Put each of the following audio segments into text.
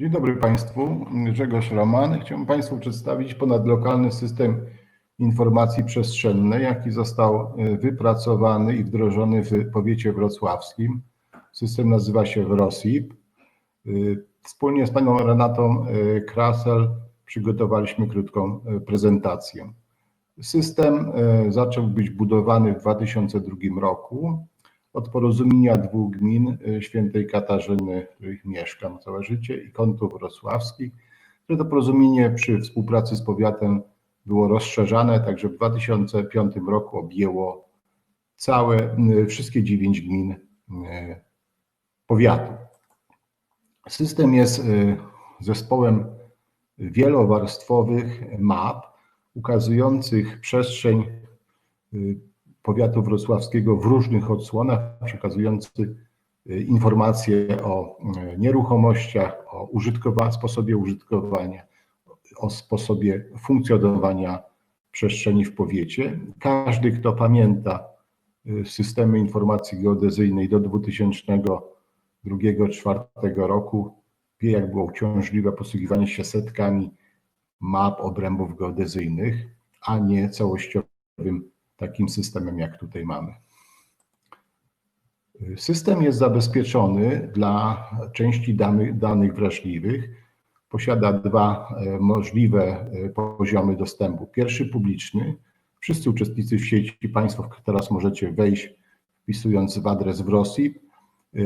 Dzień dobry Państwu. Grzegorz Roman. Chciałbym Państwu przedstawić ponadlokalny system informacji przestrzennej, jaki został y, wypracowany i wdrożony w powiecie wrocławskim. System nazywa się WROSIP. Y, Wspólnie z panią Renatą y, Krasel przygotowaliśmy krótką prezentację. System zaczął być budowany w 2002 roku od porozumienia dwóch gmin y, świętej Katarzyny, w których mieszkam całe życie, i kątów wrocławskich, które to porozumienie przy współpracy z powiatem było rozszerzane, także w 2005 roku objęło całe, y, wszystkie dziewięć gmin y, powiatu. System jest zespołem wielowarstwowych map ukazujących przestrzeń powiatu wrocławskiego w różnych odsłonach, przekazujący y, informacje o y, nieruchomościach, o użytkowa- sposobie użytkowania, o sposobie funkcjonowania przestrzeni w powiecie. Każdy, kto pamięta y, systemy informacji geodezyjnej do 2002-2004 roku, wie, jak było uciążliwe posługiwanie się setkami map obrębów geodezyjnych, a nie całościowym takim systemem, jak tutaj mamy. System jest zabezpieczony dla części danych, wrażliwych. Posiada dwa e, możliwe e, poziomy dostępu. Pierwszy publiczny. Wszyscy uczestnicy w sieci, Państwo teraz możecie wejść, wpisując w adres w Rosji e,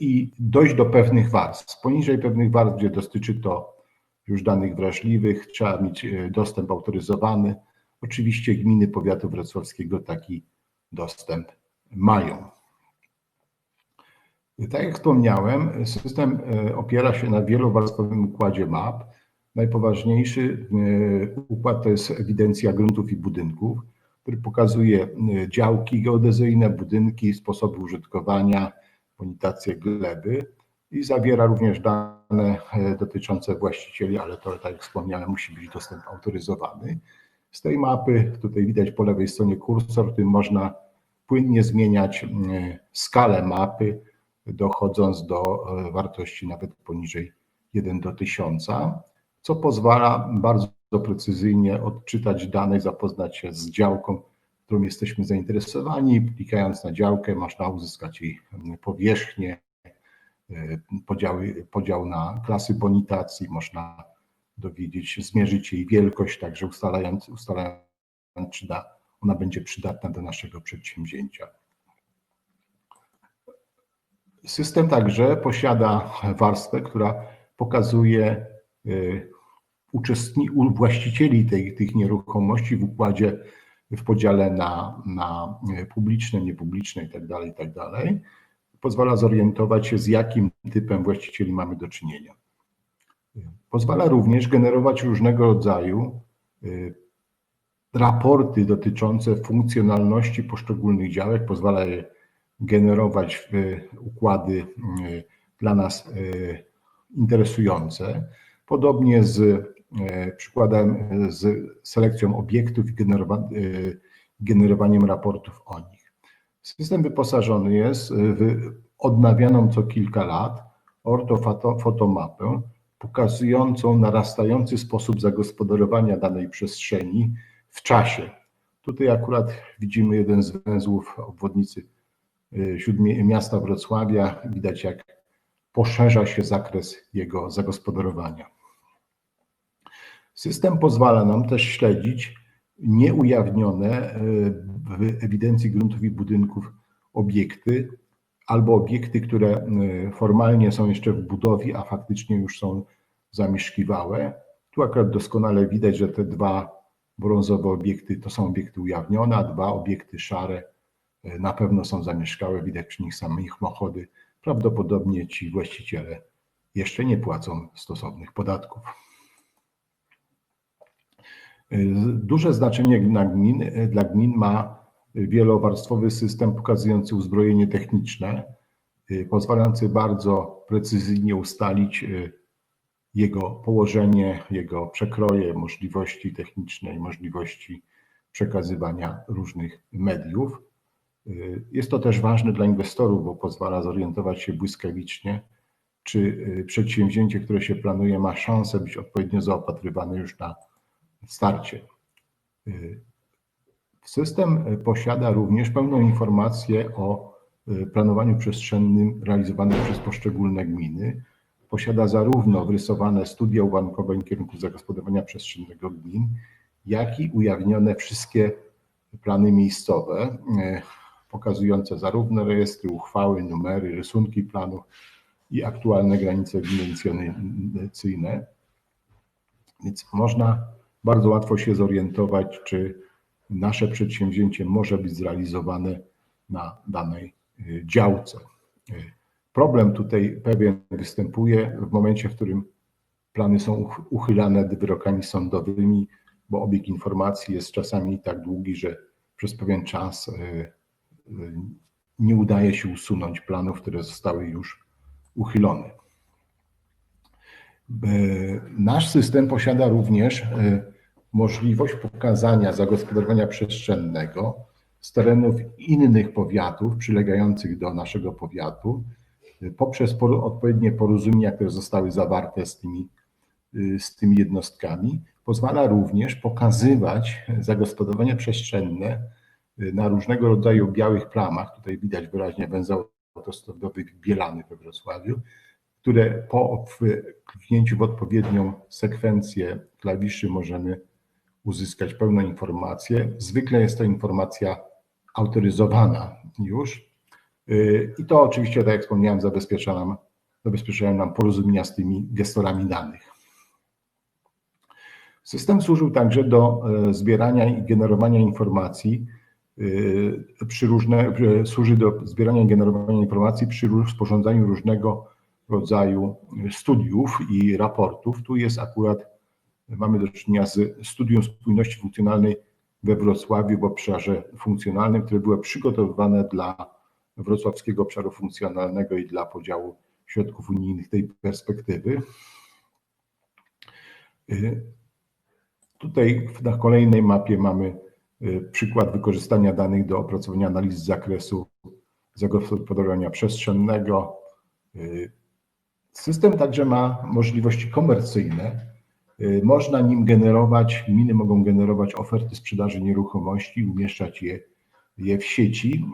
i dojść do pewnych warstw. Poniżej pewnych warstw, gdzie dotyczy to już danych wrażliwych, trzeba mieć dostęp autoryzowany Oczywiście gminy powiatu wrocławskiego taki dostęp mają. Tak jak wspomniałem, system e, opiera się na wielowarstwowym układzie map. Najpoważniejszy e, układ to jest ewidencja gruntów i budynków, który pokazuje e, działki geodezyjne, budynki, sposoby użytkowania, bonitację gleby i zawiera również dane dotyczące właścicieli, ale to, tak jak wspomniałem, musi być dostęp autoryzowany. Z tej mapy, tutaj widać po lewej stronie kursor, tym można płynnie zmieniać mm, skalę mapy, dochodząc do e, wartości nawet poniżej 1 do 1000, co pozwala bardzo precyzyjnie odczytać dane, zapoznać się z działką, którą jesteśmy zainteresowani. Klikając na działkę, można uzyskać jej powierzchnię, e, podział na klasy bonitacji, można dowiedzieć, zmierzyć jej wielkość, także ustalając, ustalając czy da, ona będzie przydatna do naszego przedsięwzięcia. System także posiada warstwę, która pokazuje y, uczestni, właścicieli tej, tych nieruchomości w układzie, w podziale na, na publiczne, niepubliczne itd., tak itd. Tak Pozwala zorientować się, z jakim typem właścicieli mamy do czynienia. Pozwala również generować różnego rodzaju y, raporty dotyczące funkcjonalności poszczególnych działek, pozwala je generować w układy y, dla nas y, interesujące. Podobnie z przykładem, z selekcją obiektów i generowaniem raportów o nich. System wyposażony jest w odnawianą co kilka lat ortofotomapę, pokazującą narastający sposób zagospodarowania danej przestrzeni w czasie. Tutaj akurat widzimy jeden z węzłów obwodnicy y, miasta Wrocławia. Widać, jak poszerza się zakres jego zagospodarowania. System pozwala nam też śledzić nieujawnione y, w ewidencji gruntów i budynków obiekty albo obiekty, które y, formalnie są jeszcze w budowie, a faktycznie już są zamieszkiwałe. Tu akurat doskonale widać, że te dwa brązowe obiekty to są obiekty ujawnione, a dwa obiekty szare y, na pewno są zamieszkałe, widać przy nich samych samochody. Prawdopodobnie ci właściciele jeszcze nie płacą stosownych podatków. Y, duże znaczenie dla gmin, dla gmin ma wielowarstwowy system pokazujący uzbrojenie techniczne, y, pozwalający bardzo precyzyjnie ustalić y, jego położenie, jego przekroje, możliwości techniczne i możliwości przekazywania różnych mediów. Y, jest to też ważne dla inwestorów, bo pozwala zorientować się błyskawicznie, czy przedsięwzięcie, które się planuje, ma szansę być odpowiednio zaopatrywane już na starcie. System posiada również pełną informację o planowaniu przestrzennym realizowanym przez poszczególne gminy. Posiada zarówno wyrysowane studia uwarunkowań kierunku zagospodarowania przestrzennego gmin, jak i ujawnione wszystkie plany miejscowe, pokazujące zarówno rejestry, uchwały, numery, rysunki planów, i aktualne granice ewidencyjne. Więc można bardzo łatwo się zorientować, czy nasze przedsięwzięcie może być zrealizowane na danej y, działce. Y, problem tutaj pewien występuje w momencie, w którym plany są uchylane wyrokami sądowymi, bo obieg informacji jest czasami tak długi, że przez pewien czas y, nie udaje się usunąć planów, które zostały już uchylony. E, nasz system posiada również możliwość pokazania zagospodarowania przestrzennego z terenów innych powiatów przylegających do naszego powiatu e, poprzez odpowiednie porozumienia, które zostały zawarte z tymi, z tymi jednostkami. Pozwala również pokazywać zagospodarowanie przestrzenne na różnego rodzaju białych plamach. Tutaj widać wyraźnie węzeł autostradowych Bielany we Wrocławiu, które po kliknięciu w odpowiednią sekwencję klawiszy możemy uzyskać pełną informację. Zwykle jest to informacja autoryzowana już i to oczywiście, tak jak wspomniałem, zabezpiecza nam, zabezpieczają nam porozumienia z tymi gestorami danych. System służył także do e, zbierania i generowania informacji Y, przy różne, służy do zbierania i generowania informacji przy sporządzaniu różnego rodzaju studiów i raportów. Tu jest akurat, mamy do czynienia z studium spójności funkcjonalnej we Wrocławiu w obszarze funkcjonalnym, które było przygotowywane dla wrocławskiego obszaru funkcjonalnego i dla podziału środków unijnych tej perspektywy. Y, tutaj na kolejnej mapie mamy Y, przykład wykorzystania danych do opracowania analiz z zakresu zagospodarowania przestrzennego. Y, system także ma możliwości komercyjne. Y, można nim generować, gminy mogą generować oferty sprzedaży nieruchomości, umieszczać je, je w sieci.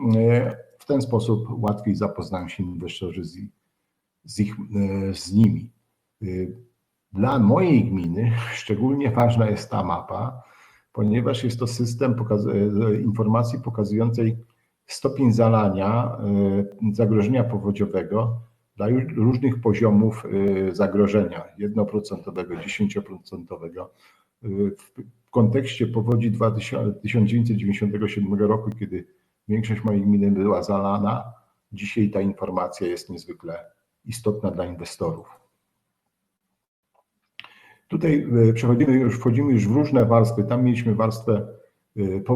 W ten sposób łatwiej zapoznają się inwestorzy z, z, ich, z nimi. Dla mojej gminy szczególnie ważna jest ta mapa, ponieważ jest to system pokaz informacji pokazującej stopień zalania zagrożenia powodziowego dla różnych poziomów e, zagrożenia, 1%, 10%. W kontekście powodzi 1997 roku, kiedy większość mojej gminy była zalana, dzisiaj ta informacja jest niezwykle istotna dla inwestorów. Tutaj e, przechodzimy już, wchodzimy już w różne warstwy. Tam mieliśmy warstwę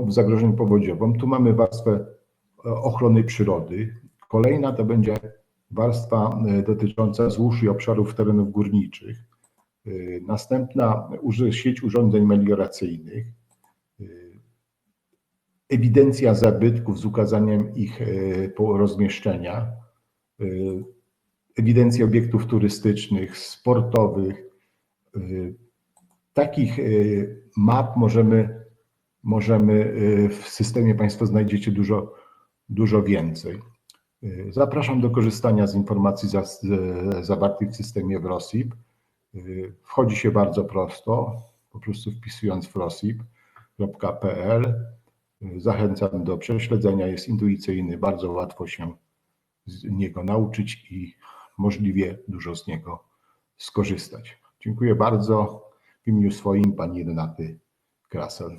zagrożeń powodziową, tu mamy warstwę ochrony przyrody. Kolejna to będzie warstwa dotycząca złóż i obszarów terenów górniczych. Następna sieć urządzeń melioracyjnych. Ewidencja zabytków z ukazaniem ich rozmieszczenia. Ewidencja obiektów turystycznych, sportowych, Y, takich y, map możemy, możemy y, w systemie Państwo znajdziecie dużo, dużo więcej. Zapraszam do korzystania z informacji zawartych w systemie WROSIP. Wchodzi się bardzo prosto, po prostu wpisując wrosip.pl. Zachęcam do prześledzenia, jest intuicyjny, bardzo łatwo się z niego nauczyć i możliwie dużo z niego skorzystać. Dziękuję bardzo. W imieniu swoim pani Renaty Krasel.